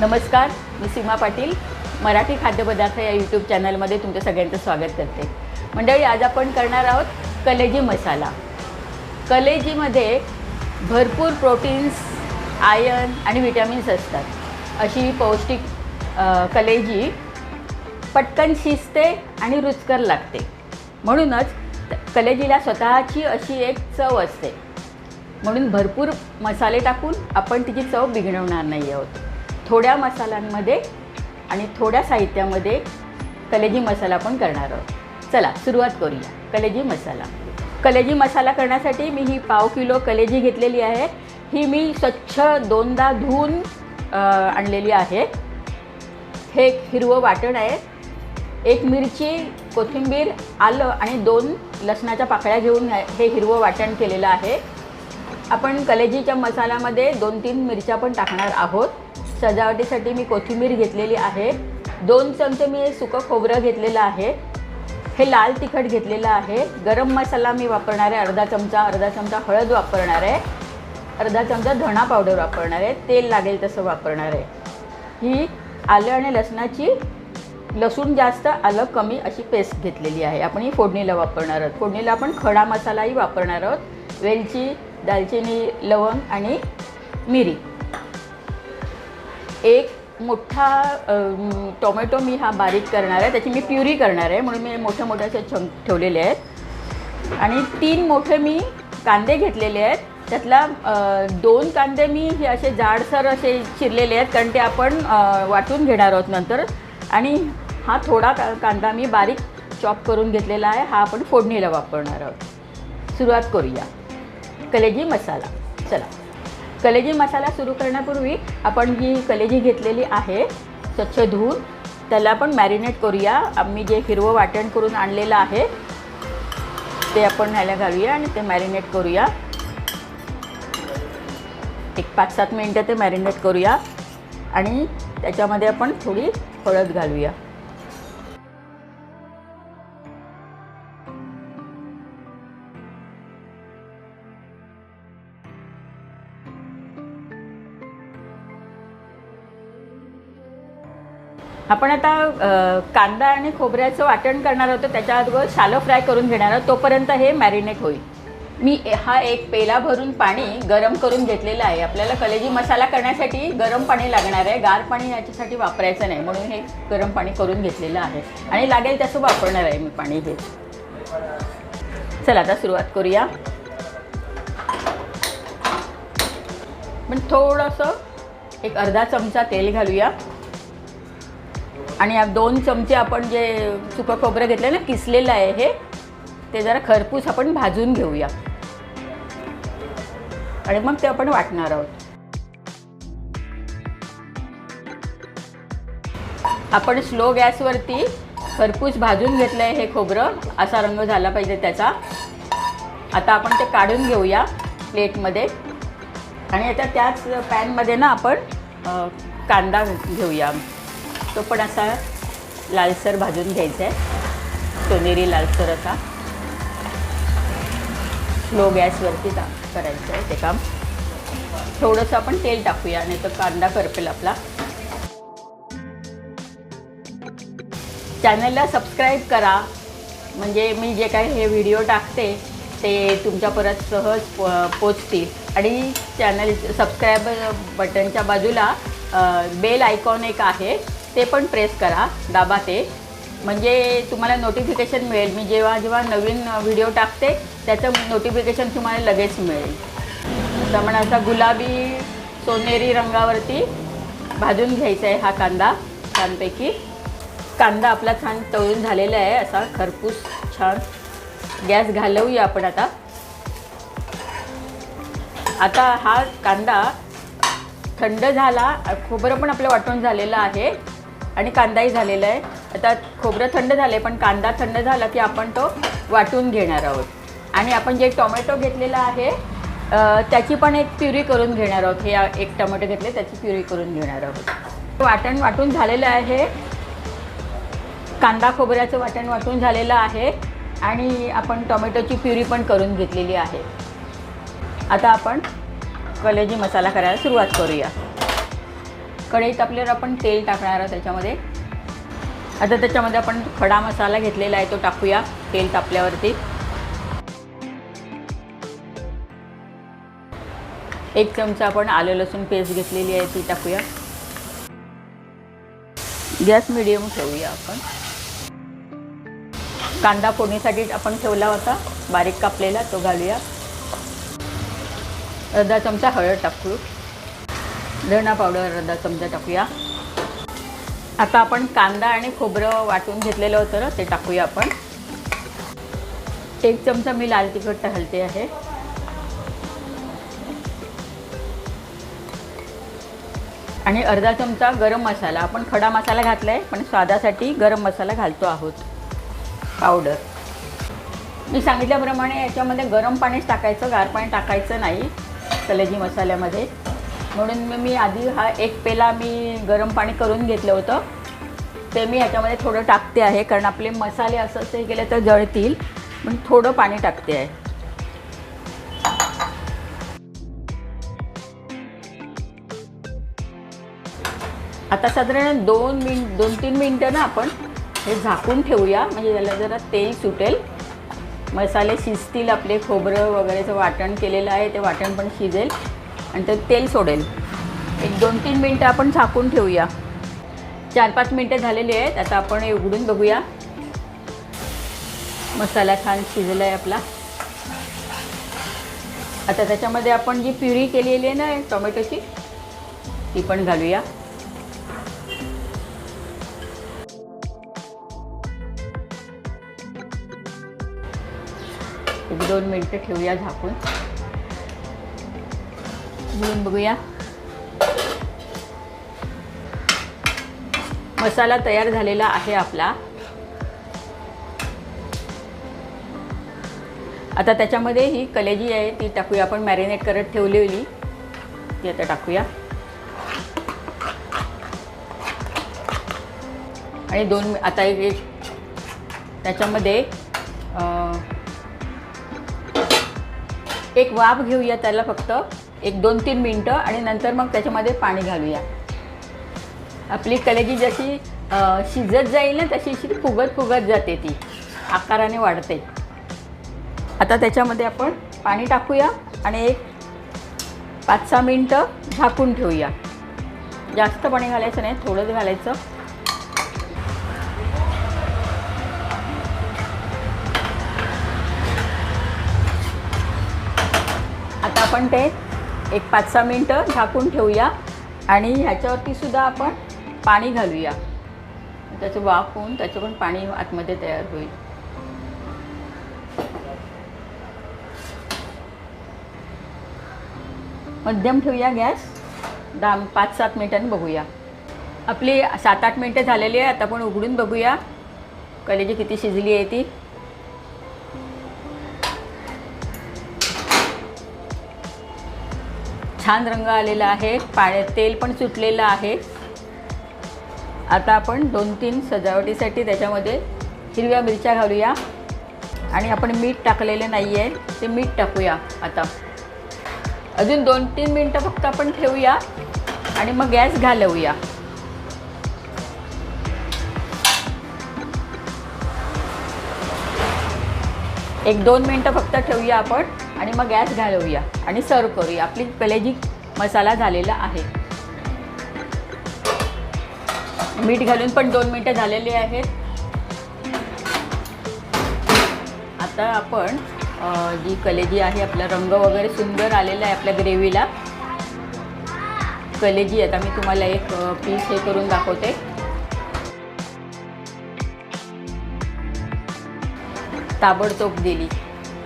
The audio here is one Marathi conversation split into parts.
नमस्कार मी सीमा पाटील मराठी खाद्यपदार्थ या यूट्यूब चॅनलमध्ये तुमच्या सगळ्यांचं स्वागत करते. मंडळी आज आपण करणार आहोत कलेजी मसाला. कलेजीमध्ये भरपूर प्रोटीन्स आयर्न आणि विटॅमिन्स असतात. अशी पौष्टिक कलेजी पटकन शिजते आणि रुचकर लागते. म्हणूनच त- कलेजीला स्वतःची अशी एक चव असते. म्हणून भरपूर मसाले टाकून आपण तिची चव बिघडवणार नाही आहोत. थोड्या मसाल्यांमध्ये आणि थोड्या साहित्यामध्ये कलेजी मसाला पण करणार आहोत. चला सुरुवात करूया. कलेजी मसाला. कलेजी मसाला करण्यासाठी मी ही पाव किलो कलेजी घेतलेली आहे. ही मी स्वच्छ दोनदा धुवून आणलेली आहे. हे एक हिरवं वाटण आहे. एक मिरची कोथिंबीर आलं आणि दोन लसणाच्या पाकळ्या घेऊन हे हिरवं वाटण केलेलं आहे. आपण कलेजीच्या मसाल्यामध्ये दोन तीन मिरच्या पण टाकणार आहोत. सजावटीसाठी मी कोथिंबीर घेतलेली आहे. दोन चमचे मी सुकं खोबरं घेतलेलं आहे. हे लाल तिखट घेतलेलं आहे. गरम मसाला मी वापरणार आहे. अर्धा चमचा अर्धा चमचा हळद वापरणार आहे. अर्धा चमचा धणा पावडर वापरणार आहे. तेल लागेल तसं वापरणार आहे. ही आलं आणि लसणाची लसूण जास्त आलं कमी अशी पेस्ट घेतलेली आहे. आपण ही फोडणीला वापरणार आहोत. फोडणीला आपण खडा मसालाही वापरणार आहोत. वेलची दालचिनी लवंग आणि मिरी. एक मोठा टोमॅटो मी हा बारीक करणार आहे. त्याची मी प्युरी करणार आहे म्हणून मी मोठ्या मोठ्या असे चंक ठेवलेले आहेत. आणि तीन मोठे मी कांदे घेतलेले आहेत. त्यातला दोन कांदे मी हे असे जाडसर असे चिरलेले आहेत कारण ते आपण वाटून घेणार आहोत नंतर. आणि हा थोडा का कांदा मी बारीक चॉप करून घेतलेला आहे. हा आपण फोडणीला वापरणार आहोत. सुरुवात करूया. कलेजी मसाला. चला. कलेजी मसाला सुरू करण्यापूर्वी आपण जी कलेजी घेतलेली आहे स्वच्छ धुवून. त्याला आपण मॅरिनेट करूया. आम्ही जे हिरवं वाटण करून आणलेलं आहे ते आपण ह्याला घालूया आणि ते मॅरिनेट करूया. एक पाच सात मिनटं ते मॅरिनेट करूया आणि त्याच्यामध्ये आपण थोडी हळद घालूया. आपण आता कांदा आणि खोबऱ्याचं वाटण करणार आहोत त्याच्या अगोदर शालो फ्राय करून घेणार आहोत. तोपर्यंत हे मॅरिनेट होईल. मी हा एक पेला भरून पाणी गरम करून घेतलेलं आहे. आपल्याला कलेजी मसाला करण्यासाठी गरम पाणी लागणार आहे. गार पाणी याच्यासाठी वापरायचं नाही. म्हणून हे गरम पाणी करून घेतलेलं आहे. आणि लागेल तसं वापरणार आहे मी पाणी हे. चला आता सुरुवात करूया. पण थोडंसं एक अर्धा चमचा तेल घालूया. आणि दोन चमचे आपण जे सुकं खोबरं घेतलं ना किसलेलं आहे हे ते जरा खरपूस आपण भाजून घेऊया. आणि मग ते आपण वाटणार आहोत. आपण स्लो गॅसवरती खरपूस भाजून घेतलं आहे हे खोबरं. असा रंग झाला पाहिजे त्याचा. आता आपण ते काढून घेऊया प्लेटमध्ये. आणि आता त्याच पॅनमध्ये ना आपण कांदा घेऊया. तो पण असा लालसर भाजून घ्यायचा आहे. सोनेरी लालसर असा. स्लो गॅसवरती टा करायचं आहे ते काम. थोडंसं आपण तेल टाकूया नाही तर कांदा करपेल आपला. चॅनलला सबस्क्राईब करा. म्हणजे मी जे काही हे व्हिडिओ टाकते ते तुमच्यापर्यंत सहज पो पोचतील. आणि चॅनल सबस्क्राईब बटनच्या बाजूला बेल आयकॉन एक आहे. ते पण प्रेस करा. दाबा ते. म्हणजे तुम्हाला नोटिफिकेशन मिळेल. मी जेव्हा जेव्हा नवीन व्हिडिओ टाकते त्याचं नोटिफिकेशन तुम्हाला लगेच मिळेल. तर असा गुलाबी सोनेरी रंगावरती भाजून घ्यायचा आहे हा कांदा छानपैकी. कांदा आपला छान तळून झालेला आहे. असा खरपूस छान गॅस घालवूया आपण आता. आता हा कांदा थंड झाला. खोबरं पण आपलं वाटून झालेलं आहे. आणि कांदाही झालेला आहे. आता खोबरं थंड झाले पण कांदा थंड झाला की आपण तो वाटून घेणार आहोत. आणि आपण जे टोमॅटो घेतलेला आहे त्याची पण एक प्युरी करून घेणार आहोत. हे एक टोमॅटो घेतले त्याची प्युरी करून घेणार आहोत. वाटण वाटून झालेलं आहे. कांदा खोबऱ्याचं वाटण वाटून झालेलं आहे. आणि आपण टोमॅटोची प्युरी पण करून घेतलेली आहे. आता आपण कलेजी मसाला करायला सुरुवात करूया. कढईत आपल्याला आपण तेल टाकणार आहोत त्याच्यामध्ये. आता त्याच्यामध्ये आपण खडा मसाला घेतलेला आहे तो टाकूया तेल तापल्यावरती. एक चमचा आपण आलं लसूण पेस्ट घेतलेली आहे ती टाकूया. गॅस मिडियम ठेवूया आपण. कांदा फोडणीसाठी आपण ठेवला होता बारीक कापलेला तो घालूया. अर्धा चमचा हळद टाकू. धणा पावडर अर्धा चमचा टाकूया. आता आपण कांदा आणि खोबरं वाटून घेतलेलं होतं ते टाकूया आपण. एक चमचा मी लाल तिखट घालते आहे. आणि अर्धा चमचा गरम मसाला. आपण खडा मसाला घातला आहे पण स्वादासाठी गरम मसाला घालतो आहोत. पावडर. मी सांगितल्याप्रमाणे याच्यामध्ये गरम पाणीच टाकायचं गार पाणी टाकायचं नाही. कलेजी मसाल्यामध्ये. म्हणून मी मी आधी हा एक पेला मी गरम पाणी करून घेतलं होतं. ते मी याच्यामध्ये थोडं टाकते आहे कारण आपले मसाले असं असे केले तर जळतील. पण थोडं पाणी टाकते आहे. आता साधारण दोन मिन दोन तीन मिनटं ना आपण हे झाकून ठेवूया. म्हणजे त्याला जरा तेल सुटेल. मसाले शिजतील आपले खोबरं वगैरेचं वाटण केलेलं आहे ते वाटण पण शिजेल. आणि ते तेल सोडेल. एक दोन तीन मिनटं आपण झाकून ठेवूया. चार पाच मिनटं झालेली आहेत. आता आपण हे उघडून बघूया. मसाला छान शिजला आहे आपला. आता त्याच्यामध्ये आपण जी प्युरी केलेली आहे ना टोमॅटोची ती पण घालूया. एक दोन मिनटं ठेवूया झाकून. घेऊन बघूया. मसाला तयार झालेला आहे आपला. आता त्याच्यामध्ये ही कलेजी आहे ती टाकूया. आपण मॅरिनेट करत ठेवलेली. ती आता टाकूया. आणि दोन आता एक त्याच्यामध्ये एक वाफ घेऊया त्याला फक्त. एक दोन तीन मिनटं आणि नंतर मग त्याच्यामध्ये पाणी घालूया. आपली कलेजी जशी शिजत जाईल ना तशी अशी फुगत फुगत जाते ती. आकाराने वाढते. आता त्याच्यामध्ये आपण पाणी टाकूया आणि एक पाच सहा मिनटं झाकून ठेवूया. जास्त पाणी घालायचं नाही थोडंच घालायचं. आता आपण ते एक पाच सहा मिनटं झाकून ठेवूया आणि ह्याच्यावरती सुद्धा आपण पाणी घालूया. त्याचं वाफ होऊन त्याचं पण पाणी आतमध्ये तयार होईल. मध्यम ठेवूया गॅस. दहा पाच सात मिनिटांनी बघूया. आपली सात आठ मिनटं झालेली आहे आता आपण उघडून बघूया. कलेजी किती शिजली आहे ती. छान रंग आलेला आहे पाण्या तेल पण सुटलेलं आहे. आता आपण दोन तीन सजावटीसाठी त्याच्यामध्ये हिरव्या मिरच्या घालूया. आणि आपण मीठ टाकलेले नाही आहे ते मीठ टाकूया आता. अजून दोन तीन मिनटं फक्त आपण ठेवूया आणि मग गॅस घालवूया. एक दोन मिनटं फक्त ठेवूया आपण. आणि मग गॅस घालवूया आणि सर्व करूया. आपली कलेजी मसाला झालेला आहे. मीठ घालून पण दोन मिनटं झालेली आहेत. आता आपण जी कलेजी आहे आपला रंग वगैरे सुंदर आलेला आहे आपल्या ग्रेव्हीला. कलेजी आता मी तुम्हाला एक पीस हे करून दाखवते. ताबडतोब दिली.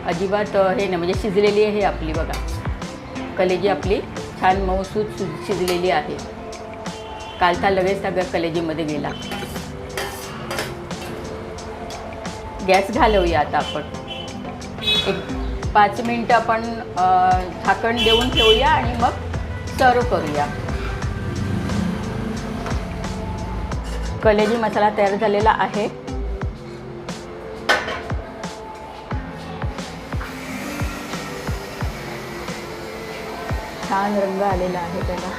अजिबात हे नाही म्हणजे शिजलेली आहे आपली बघा. कलेजी आपली छान मऊसूद शिजलेली आहे. कालता लगेच सगळ्या कलेजीमध्ये गेला. गॅस घालवूया आता आपण. एक पाच मिनटं आपण झाकण देऊन ठेवूया आणि मग सर्व करूया. कलेजी मसाला तयार झालेला आहे. छान रंग आलेला आहे त्याला.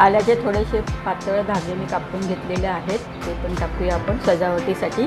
आल्याचे थोडेसे पातळ धागे मी कापून घेतलेले आहेत ते पण टाकूया आपण सजावटीसाठी.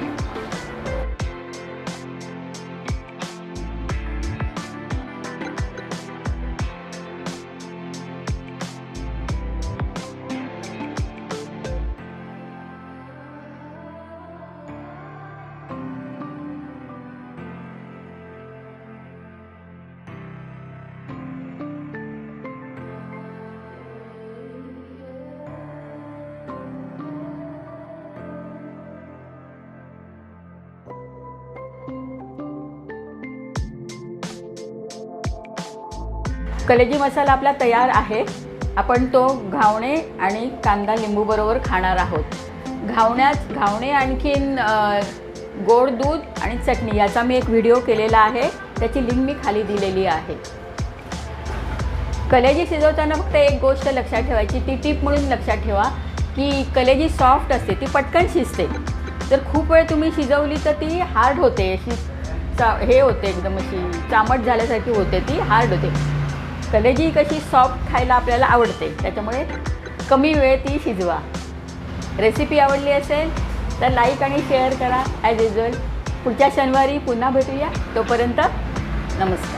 कलेजी मसाला आपला तयार आहे. आपण तो घावणे आणि कांदा लिंबूबरोबर खाणार आहोत. घावण्यात घावणे आणखीन गोड दूध आणि चटणी याचा मी एक व्हिडिओ केलेला आहे. त्याची लिंक मी खाली दिलेली आहे. कलेजी शिजवताना फक्त एक गोष्ट लक्षात ठेवायची ती टीप म्हणून लक्षात ठेवा की कलेजी सॉफ्ट असते ती पटकन शिजते. जर खूप वेळ तुम्ही शिजवली तर ती हार्ड होते अशी चा हे होते एकदम अशी चामट झाल्यासारखी होते ती हार्ड होते. कलेजी कशी सॉफ्ट खायला आपल्याला आवडते त्याच्यामुळे कमी वेळ ती शिजवा. रेसिपी आवडली असेल तर लाईक आणि शेअर करा. ॲज युजल पुढच्या शनिवारी पुन्हा भेटूया. तोपर्यंत नमस्कार.